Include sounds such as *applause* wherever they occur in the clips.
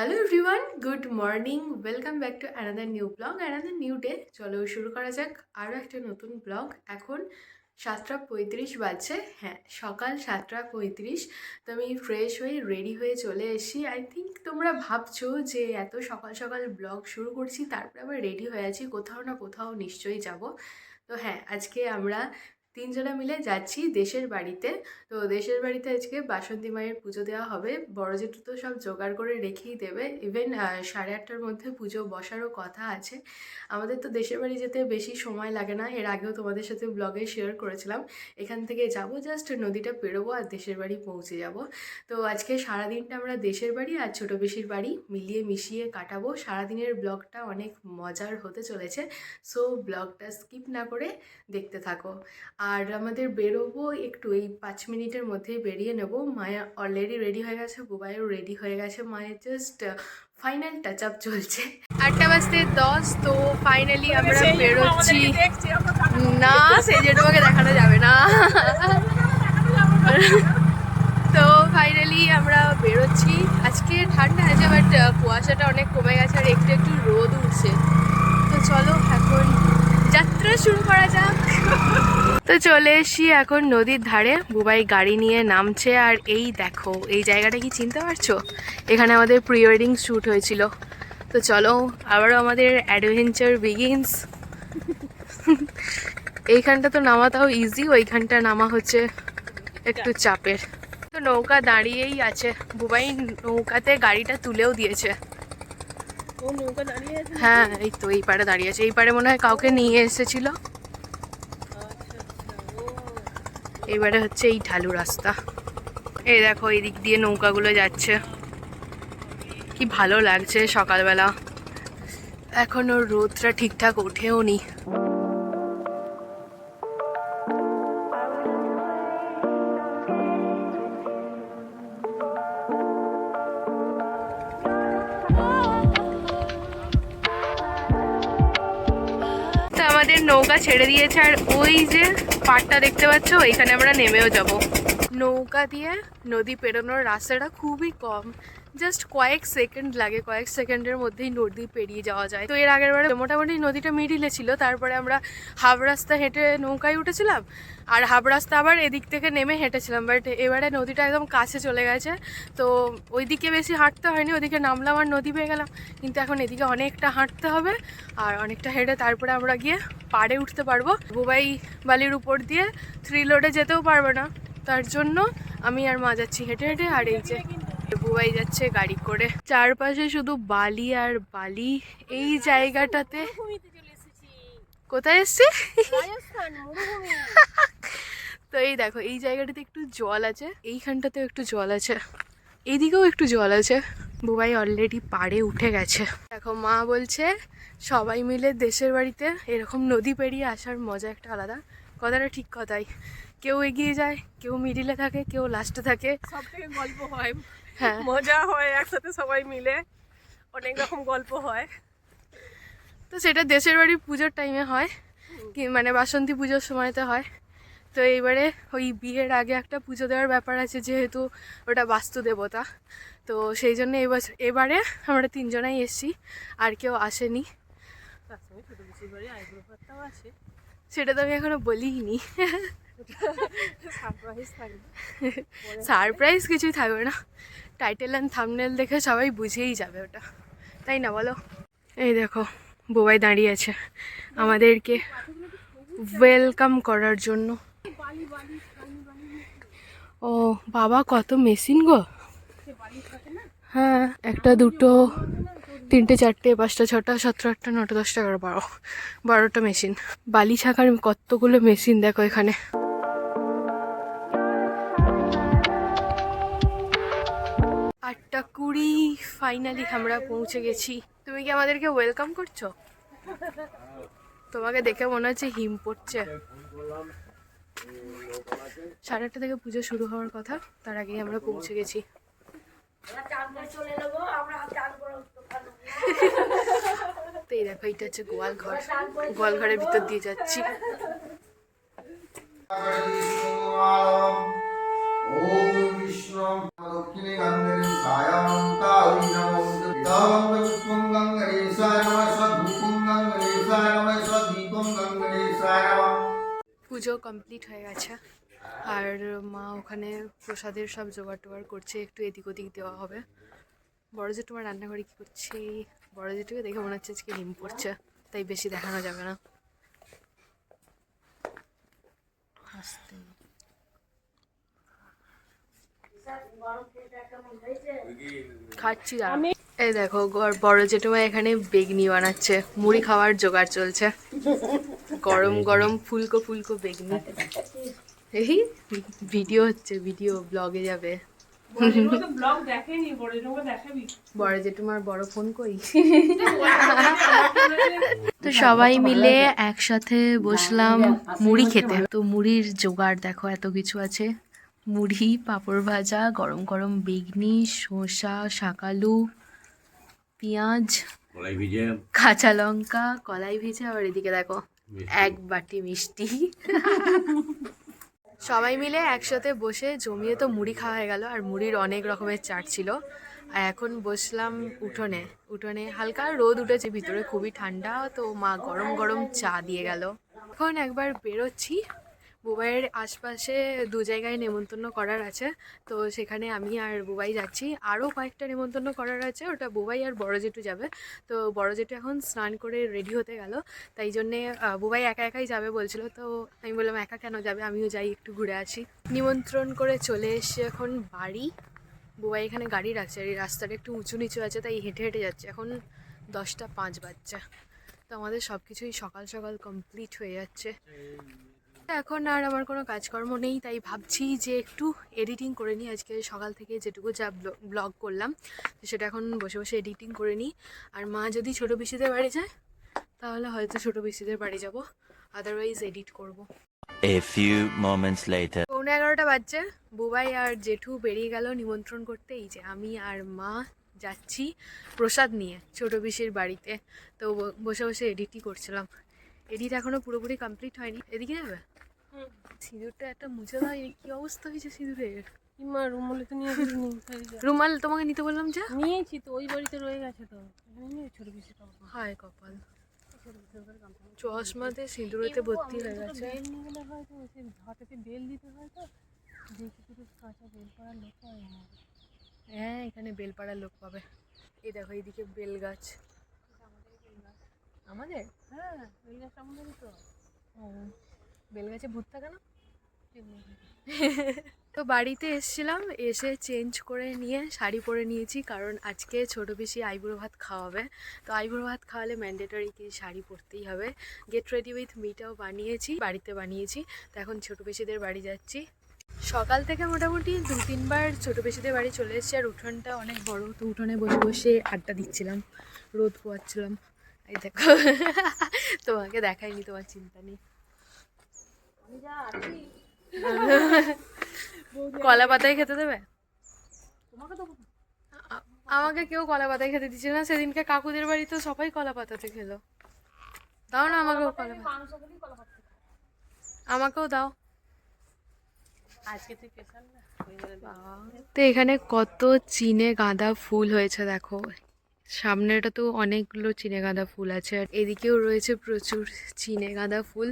Hello everyone good morning welcome back to another new blog another new day চলো শুরু করা যাক আরও একটা নতুন ব্লগ এখন সাতটা পঁয়ত্রিশ বাজছে। হ্যাঁ সকাল সাতটা পঁয়ত্রিশ। তো আমি ফ্রেশ হয়ে রেডি হয়ে চলে এসেছি। আই থিঙ্ক তোমরা ভাবছ যে এত সকাল সকাল ব্লগ শুরু করছি, তারপরে আবার রেডি হয়ে আছি। কোথাও না কোথাও নিশ্চয়ই যাব। তো হ্যাঁ আজকে আমরা তিনজনা মিলে যাচ্ছি দেশের বাড়িতে। তো দেশের বাড়িতে আজকে বাসন্তী মায়ের পুজো দেওয়া হবে। বড় জেঠু তো সব জোগাড় করে রেখেই দেবে। ইভেন সাড়ে আটটার মধ্যে পুজো বসারও কথা আছে। আমাদের তো দেশের বাড়ি যেতে বেশি সময় লাগে না। এর আগেও তোমাদের সাথে ব্লগে শেয়ার করেছিলাম। এখান থেকে যাব জাস্ট নদীটা পেরোবো আর দেশের বাড়ি পৌঁছে যাব। তো আজকে সারাদিনটা আমরা দেশের বাড়ি আর ছোটো বেশির বাড়ি মিলিয়ে মিশিয়ে কাটাবো। সারাদিনের ব্লগটা অনেক মজার হতে চলেছে। সো ব্লগটা স্কিপ না করে দেখতে থাকো। আর আমাদের বেরোবো একটু এই পাঁচ মিনিটের মধ্যেই বেরিয়ে নেব। মায়া অলরেডি রেডি হয়ে গেছে বুবাইও রেডি হয়ে গেছে। মায়ের জাস্ট ফাইনাল টাচ আপ চলছে। আটটা বাজতে দশ তো ফাইনালি আমরা বেরোচ্ছি। না সেই যে তোমাকে দেখানো যাবে না। তো ফাইনালি আমরা বেরোচ্ছি। আজকে ঠান্ডা আছে বাট কুয়াশাটা অনেক কমে গেছে আর একটু একটু রোদ উঠছে। তো চলো এখন যাত্রা শুরু করা যাক। তো চলে এসছি এখন নদীর ধারে। বুবাই গাড়ি নিয়ে নামছে আর এই দেখো এই জায়গাটা কি চিনতে পারছ? এখানে আমাদের প্রি ওয়েডিং শ্যুট হয়েছিল। তো চলো আবারও আমাদের অ্যাডভেঞ্চার বিগিনস *laughs* এইখানটা তো নামা তাও ইজি ওইখানটা নামা হচ্ছে একটু চাপের। তো নৌকা দাঁড়িয়েই আছে। বুবাই নৌকাতে গাড়িটা তুলেও দিয়েছে। নৌকা দাঁড়িয়ে হ্যাঁ এই তো এই পারে দাঁড়িয়ে আছে। এই পারে মনে হয় কাউকে নিয়ে এসেছিল। এইবারে হচ্ছে এই ঢালু রাস্তা। এই দেখো এই দিক দিয়ে নৌকাগুলো যাচ্ছে। কি ভালো লাগছে সকালবেলা। এখনও রোদটা ঠিকঠাক ওঠেও নি নৌকা ছেড়ে দিয়েছে আর ওই যে পাড়টা দেখতে পাচ্ছ, ওইখানে আমরা নেমেও যাব। নৌকা দিয়ে নদী পেরোনোর রাস্তাটা খুবই কম। জাস্ট কয়েক সেকেন্ড লাগে, কয়েক সেকেন্ডের মধ্যেই নদী পেরিয়ে যাওয়া যায়। তো এর আগের বারে মোটামুটি নদীটা মিডিলে ছিল, তারপরে আমরা হাফ রাস্তা হেঁটে নৌকায় উঠেছিলাম, আর হাফ রাস্তা আবার এদিক থেকে নেমে হেঁটেছিলাম বাট এবারে নদীটা একদম কাছে চলে গেছে। তো ওইদিকে বেশি হাঁটতে হয়নি, ওদিকে নামলাম আর নদী পেয়ে গেলাম। কিন্তু এখন এদিকে অনেকটা হাঁটতে হবে, আর অনেকটা হেঁটে তারপরে আমরা গিয়ে পাড়ে উঠতে পারব। বুবাই বালির উপর দিয়ে থ্রি লোডে যেতেও পারবে না। তার জন্য আমি আর মা যাচ্ছি হেঁটে হেঁটে, আর এই যে বুবাই যাচ্ছে গাড়ি করে। চারপাশে শুধু বালি আর বালি। এই জায়গাটাতে কোথায় এসছি? তো এই দেখো এই জায়গাটাতে একটু জল আছে এইখানটাতেও একটু জল আছে এইদিকেও একটু জল আছে। বুবাই অলরেডি পাড়ে উঠে গেছে। দেখো মা বলছে সবাই মিলে দেশের বাড়িতে এরকম নদী পেরিয়ে আসার মজা একটা আলাদা। কথাটা ঠিক কথাই। কেউ এগিয়ে যায় কেউ মিডিলে থাকে কেউ লাস্টে থাকে। সব থেকে গল্প হ্যাঁ। মজা হয় একসাথে সবাই মিলে। অনেক রকম গল্প হয়। তো সেটা দেশের বাড়ি পুজোর টাইমে হয়। কি মানে বাসন্তী পুজোর সময়তে হয়। তো এইবারে ওই বিয়ের আগে একটা পুজো দেওয়ার ব্যাপার আছে যেহেতু ওটা বাস্তু দেবতা। তো সেই জন্য এবছর এবারে আমরা তিনজনাই এসেছি আর কেউ আসেনি। সেটা তো আমি এখনও বলিনি। *laughs* সারপ্রাইজ কিছুই থাকবে না। টাইটেল অ্যান্ড থামনেল দেখে সবাই বুঝেই যাবে ওটা। তাই না বলো? এই দেখো, বোবাই দাঁড়িয়ে আছে আমাদেরকে ওয়েলকাম করার জন্য। ও, বাবা কত মেশিন গো। হ্যাঁ একটা, দুটো, তিনটে, চারটে, পাঁচটা, ছটা সতেরো আটটা, নটা, দশটা, এগারো, বারো, বারোটা মেশিন। বালি ছাকার কতগুলো মেশিন দেখো এখানে। কুড়ি ফাইনালি আমরা পৌঁছে গেছি। তুমি কি আমাদেরকে ওয়েলকাম করছ? তোমাকে দেখে মনে হচ্ছে হিম পড়ছে। সাড়ে আটটা থেকে পুজো শুরু হওয়ার কথা, তার আগেই আমরা পৌঁছে গেছি। তো এই দেখো, এটা হচ্ছে গোয়াল ঘর। গোয়াল ঘরের ভিতর দিয়ে যাচ্ছি। পুজো কমপ্লিট হয়ে গেছে। আর মা ওখানে প্রসাদের সব জোগাড় টোগাড় করছে, একটু এদিক ওদিক দেওয়া হবে। বড় জেঠু রান্নাঘরে কী করছে? বড় জেঠুকে দেখে মনে হচ্ছে আজকে ডিম পড়ছে, তাই বেশি দেখানো যাবে না। আসতে। খাচ্ছি দাঁড়া। এই দেখো বড় জেঠুমা এখানে বেগনি বানাচ্ছে। মুড়ি খাওয়ার জোগাড় চলছে। গরম গরম ফুলকো ফুলকো বেগনি। এই ভিডিও হচ্ছে ভিডিও ব্লগে যাবে। বড় বড় জেঠুমার বড় ফোন কই? *laughs* তো সবাই মিলে একসাথে বসলাম মুড়ি খেতে। তো মুড়ির জোগাড় দেখো এত কিছু আছে। মুড়ি পাঁপড় ভাজা গরম গরম বেগনি শসা শাকালু পেঁয়াজ কলাই ভিজে। কাঁচা লঙ্কা কলাই ভেজে আবার এদিকে দেখো এক বাটি মিষ্টি। সবাই মিলে একসাথে বসে জমিয়ে তো মুড়ি খাওয়া হয়ে গেল আর মুড়ির অনেক রকমের চাট ছিল। আর এখন বসলাম উঠোনে। উঠোনে হালকা রোদ উঠেছে ভিতরে খুবই ঠান্ডা তো মা গরম গরম চা দিয়ে গেল। এখন একবার বেরোচ্ছি। বুবাইয়ের আশপাশে দু জায়গায় নেমন্তন্ন করার আছে। তো সেখানে আমি আর বুবাই যাচ্ছি। আরও কয়েকটা নেমন্তন্ন করার আছে। ওটা বুবাই আর বড় জেঠু যাবে। তো বড় জেঠু এখন স্নান করে রেডি হতে গেল। তাই জন্যে বুবাই একা একাই যাবে বলছিল। তো আমি বললাম, একা কেন যাবে? আমিও যাই, একটু ঘুরে আসি। নিমন্ত্রণ করে চলে এসে এখন বাড়ি। বুবাই এখানে গাড়ি রাখছে। আর এই রাস্তাটা একটু উঁচু নিচু আছে, তাই হেঁটে হেঁটে যাচ্ছে। এখন দশটা পাঁচ বাজছে। তো আমাদের সব কিছুই সকাল সকাল কমপ্লিট হয়ে যাচ্ছে। এখন আর আমার কোনো কাজকর্ম নেই তাই ভাবছি যে একটু এডিটিং করে নিই। আজকে সকাল থেকে যেটুকু যা ব্লগ করলাম সেটা এখন বসে বসে এডিটিং করে নিই। আর মা যদি ছোটো পিসিদের বাড়ি যায় তাহলে হয়তো ছোটো পিসিদের বাড়ি যাব। আদারওয়াইজ এডিট করব। A few moments later. পৌনে এগারোটা বাজছে। বুবাই আর জেঠু বেরিয়ে গেল নিমন্ত্রণ করতে। এই যে আমি আর মা যাচ্ছি প্রসাদ নিয়ে ছোটো পিসির বাড়িতে। তো বসে বসে এডিটই করছিলাম। এডিট এখনও পুরোপুরি কমপ্লিট হয়নি। এদিকে যাবে? সিঁদুরটা একটা মুছে দাও কি অবস্থা হয়েছে সিঁদুরের? ইমা রুমলে তো নিয়ে গেলি রুমাল তোমাকে নিতে বললাম যে। নিয়েছি তো ওই বাড়িতে রয়ে গেছে তো। ছোট বেশি হায় কপাল। চশমাতে সিঁদুরেতে ভর্তি হয়ে গেছে। বেল নিয়ে গেলে হয়তো সে হাতেতে বেল দিতে হয় তো দেখি কাঁচা বেল করার লোক হয় না। হ্যাঁ এখানে বেলপাড়ার লোক পাবে। এই দেখো এইদিকে বেল গাছ। আমাদের? হ্যাঁ বেল গাছ আমাদেরই তো। ও। বেল গাছে ভূত থাকে না তো বাড়িতে এসেছিলাম, এসে চেঞ্জ করে নিয়ে শাড়ি পরে নিয়েছি, কারণ আজকে ছোটো বেশি আইবুড়ো ভাত খাওয়াবে। তো আইবুড়ো ভাত খাওয়ালে ম্যান্ডেটরি কি শাড়ি পরতেই হবে। গেট রেডি উইথ মিটাও বানিয়েছি, বাড়িতে বানিয়েছি। তো এখন ছোটো পেশিদের বাড়ি যাচ্ছি। সকাল থেকে মোটামুটি দু তিনবার ছোটো পেশিদের বাড়ি চলে এসেছি, আর উঠোনটা অনেক বড়। তো উঠোনে বসে বসে আড্ডা দিচ্ছিলাম, রোদ পোয়াচ্ছিলাম। এই দেখো, তোমাকে দেখাইনি তোমার চিন্তা নেই। *laughs* কলা পাতায় খেতে দেবে? আমাকে কেউ কলা পাতায় খেতে দিচ্ছে না। সেদিনকে কাকুদের বাড়িতে সবাই কলা পাতাতে খেলো। দাও না আমাকেও কলা আমাকেও দাও। তো এখানে কত চিনে গাঁদা ফুল হয়েছে দেখো। সামনেটা তো অনেকগুলো চিনে গাঁদা ফুল আছে আর এদিকেও রয়েছে প্রচুর চিনে গাঁদা ফুল।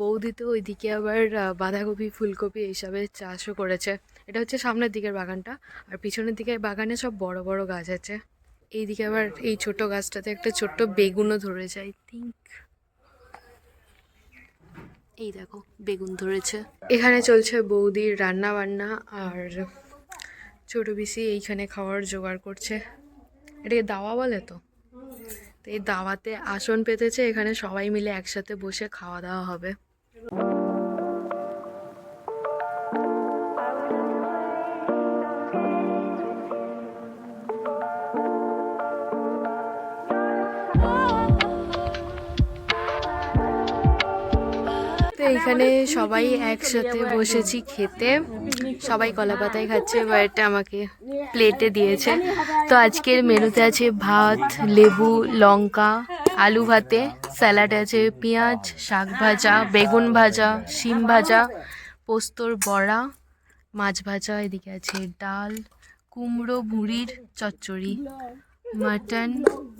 বৌদি তো ওইদিকে আবার বাঁধাকপি, ফুলকপি এইসবের চাষও করেছে। এটা হচ্ছে সামনের দিকের বাগানটা আর পিছনের দিকে বাগানে সব বড় বড় গাছ আছে। এইদিকে আবার এই ছোট গাছটাতে একটা ছোট্ট বেগুনও ধরেছে আই থিঙ্ক এই দেখো, বেগুন ধরেছে। এখানে চলছে বৌদির রান্না বান্না আর ছোট পিসি এইখানে খাওয়ার জোগাড় করছে। এটাকে দাওয়া বলে তো? তো এই দাওয়াতে আসন পেতেছে, এখানে সবাই মিলে একসাথে বসে খাওয়া দাওয়া হবে। তো এইখানে সবাই একসাথে বসেছি খেতে। সবাই কলা পাতায় খাচ্ছে বাট আমাকে প্লেটে দিয়েছে। তো আজকের মেনুতে আছে ভাত, লেবু, লঙ্কা, আলু ভাতে, স্যালাড আছে পেঁয়াজ, শাক ভাজা, বেগুন ভাজা, শিম ভাজা, পোস্তর বড়া, মাছ ভাজা, এদিকে আছে ডাল, কুমড়ো ভুঁড়ির চচ্চড়ি, মাটন,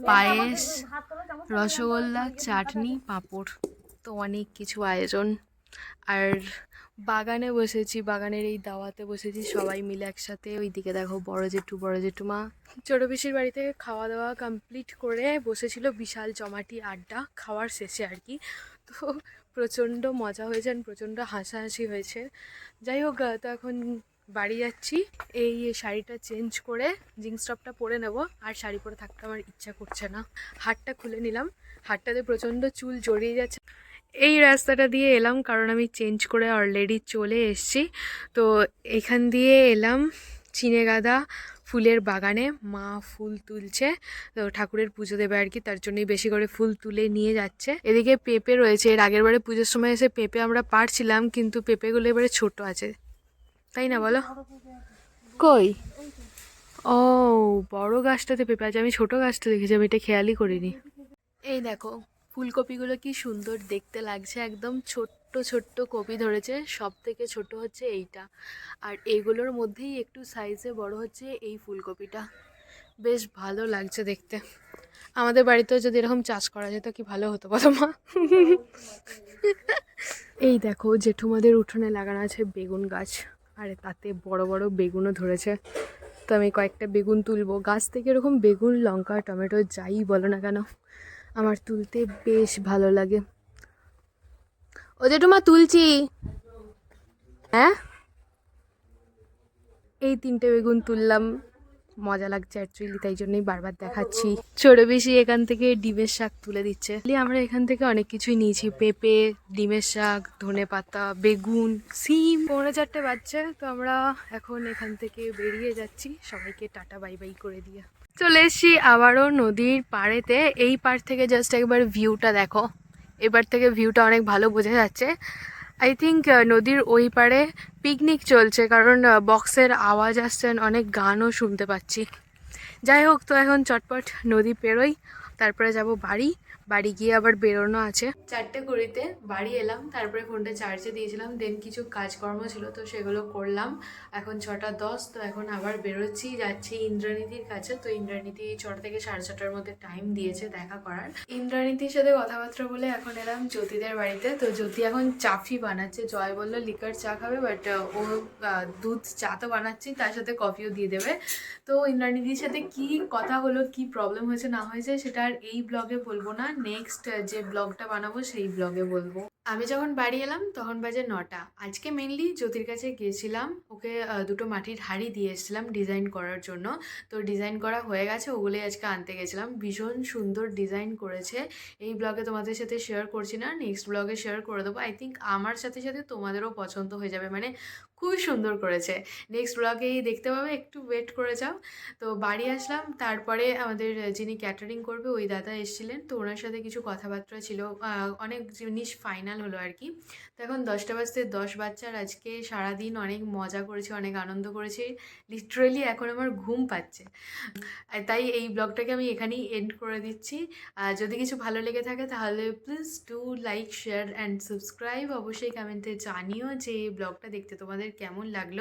পায়েস, রসগোল্লা, চাটনি, পাঁপড়। তো অনেক কিছু আয়োজন আর বাগানে বসেছি, বাগানের এই দাওয়াতে বসেছি, সবাই মিলে একসাথে। ওইদিকে দেখো বড় জেঠু, বড় জেঠুমা। ছোটো পিসির বাড়ি থেকে খাওয়া দাওয়া কমপ্লিট করে বসেছিল বিশাল জমাটি আড্ডা খাওয়ার শেষে আর কি। তো প্রচণ্ড মজা হয়েছে প্রচণ্ড হাসাহাসি হয়েছে। যাই হোক তো এখন বাড়ি যাচ্ছি। এই শাড়িটা চেঞ্জ করে জিন্স টপটা পরে নেব। আর শাড়ি পরে থাকতে আমার ইচ্ছা করছে না। হাটটা খুলে নিলাম। হাটটাতে প্রচণ্ড চুল জড়িয়ে যাচ্ছে। এই রাস্তাটা দিয়ে এলাম কারণ আমি চেঞ্জ করে অলরেডি চলে এসেছি। তো এখান দিয়ে এলাম চিনেগাদা ফুলের বাগানে। মা ফুল তুলছে, তো ঠাকুরের পুজো দেবে আর কি, তার জন্যই বেশি করে ফুল তুলে নিয়ে যাচ্ছে। এদিকে পেঁপে রয়েছে, এর আগের বারে পুজোর সময় এসে পেঁপে আমরা পারছিলাম, কিন্তু পেঁপেগুলো এবারে ছোট আছে। তাই না বলো? কই? ও, বড় গাছটাতে পেঁপে আছে, আমি ছোট গাছটা দেখেছি, আমি এটা খেয়ালই করিনি। এই দেখো ফুলকপিগুলো কি সুন্দর দেখতে লাগছে, একদম ছোট্ট ছোট্ট কপি ধরেছে সব থেকে ছোট হচ্ছে এইটা। আর এইগুলোর মধ্যেই একটু সাইজে বড় হচ্ছে এই ফুলকপিটা। বেশ ভালো লাগছে দেখতে। আমাদের বাড়িতেও যদি এরকম চাষ করা যেত কি ভালো হতো বলো মা? এই দেখো, জেঠুমাদের উঠোনে লাগানো আছে বেগুন গাছ, আর তাতে বড় বড় বেগুনও ধরেছে। তো আমি কয়েকটা বেগুন তুলবো। গাছ থেকে এরকম বেগুন, লঙ্কা, টমেটো, যাই বলো না কেন আমার তুলতে বেশ ভালো লাগে। ও জেঠুমা, তুলছি। হ্যাঁ? এই তিনটে বেগুন তুললাম। মজা লাগছে অ্যাকচুয়ালি তাই জন্যই বারবার দেখাচ্ছি। ছোট বেশি এখান থেকে ডিমের শাক তুলে দিচ্ছে। আমরা এখান থেকে অনেক কিছুই নিয়েছি। পেঁপে, ডিমের শাক, ধনে পাতা, বেগুন, সিম। পৌনে চারটে বাচ্চা তো আমরা এখন এখান থেকে বেরিয়ে যাচ্ছি। সবাইকে টাটা, বাই বাই করে দিয়ে। চলে এসছি আবারও নদীর পাড়েতে। এই পার থেকে জাস্ট একবার ভিউটা দেখো। এবার থেকে ভিউটা অনেক ভালো বোঝা যাচ্ছে। আই থিঙ্ক নদীর ওই পাড়ে পিকনিক চলছে কারণ বক্সের আওয়াজ আসছে অনেক গানও শুনতে পাচ্ছি। যাই হোক, তো এখন চটপট নদী পেরোই, তারপরে যাব বাড়ি। বাড়ি গিয়ে আবার বেরোনো আছে। চারটে কুড়িতে বাড়ি এলাম, তারপরে ফোনটা চার্জে দিয়েছিলাম দেন কিছু কাজকর্ম ছিল, তো সেগুলো করলাম। এখন ছটা দশ, তো এখন আবার বেরোচ্ছি, যাচ্ছি ইন্দ্রানীতির কাছে, তো ইন্দ্রানীতি ছটা থেকে সাড়ে ছটার মধ্যে টাইম দিয়েছে দেখা করার। ইন্দ্রানীতির সাথে কথাবার্তা বলে এখন এলাম জ্যোতিদের বাড়িতে, তো জ্যোতি এখন চাফি বানাচ্ছে, জয় বলল লিকার চা খাবে বাট ও দুধ, চা তো বানাচ্ছি, তার সাথে কফিও দিয়ে দেবে। তো ইন্দ্রানীদির সাথে কি কথা হলো, কি প্রবলেম হয়েছে, না হয়েছে, সেটা আর এই ব্লগে বলব না। নেক্সট যে ব্লগটা বানাবো সেই ব্লগে বলব। আমি যখন বাড়ি এলাম তখন বাজে নটা। আজকে মেনলি জ্যোতির কাছে গিয়েছিলাম। ওকে দুটো মাটির হাঁড়ি দিয়ে এসেছিলাম ডিজাইন করার জন্য। তো ডিজাইন করা হয়ে গেছে, ওগুলোই আজকে আনতে গেছিলাম। ভীষণ সুন্দর ডিজাইন করেছে। এই ব্লগে তোমাদের সাথে শেয়ার করছি না নেক্সট ব্লগে শেয়ার করে দেবো। আই থিঙ্ক আমার সাথে সাথে তোমাদেরও পছন্দ হয়ে যাবে মানে খুবই সুন্দর করেছে। নেক্সট ব্লগেই দেখতে পাবে, একটু ওয়েট করে যাও। তো বাড়ি আসলাম, তারপরে আমাদের যিনি ক্যাটারিং করবে, ওই দাদা এসেছিলেন। তো ওনার সাথে কিছু কথাবার্তা ছিল। অনেক জিনিস ফাইনাল হলো আর কি তো এখন দশটা বাজতে দশ বাচ্চার আজকে সারাদিন অনেক মজা করেছি, অনেক আনন্দ করেছি। লিটারেলি এখন আমার ঘুম পাচ্ছে। তাই এই ব্লগটাকে আমি এখানেই এন্ড করে দিচ্ছি। যদি কিছু ভালো লেগে থাকে তাহলে please do like share and subscribe অবশ্যই কমেন্টে জানিও যে ব্লগটা দেখতে তোমাদের কেমন লাগল।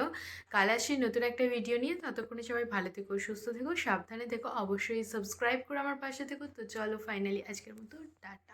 কাল আসি নতুন একটা ভিডিও নিয়ে। ততক্ষণে সবাই ভালো থেকো, সুস্থ থেকো, সাবধানে থেকো। অবশ্যই সাবস্ক্রাইব করে আমার পাশে থেকো। তো চলো ফাইনালি আজকের মতো, টাটা।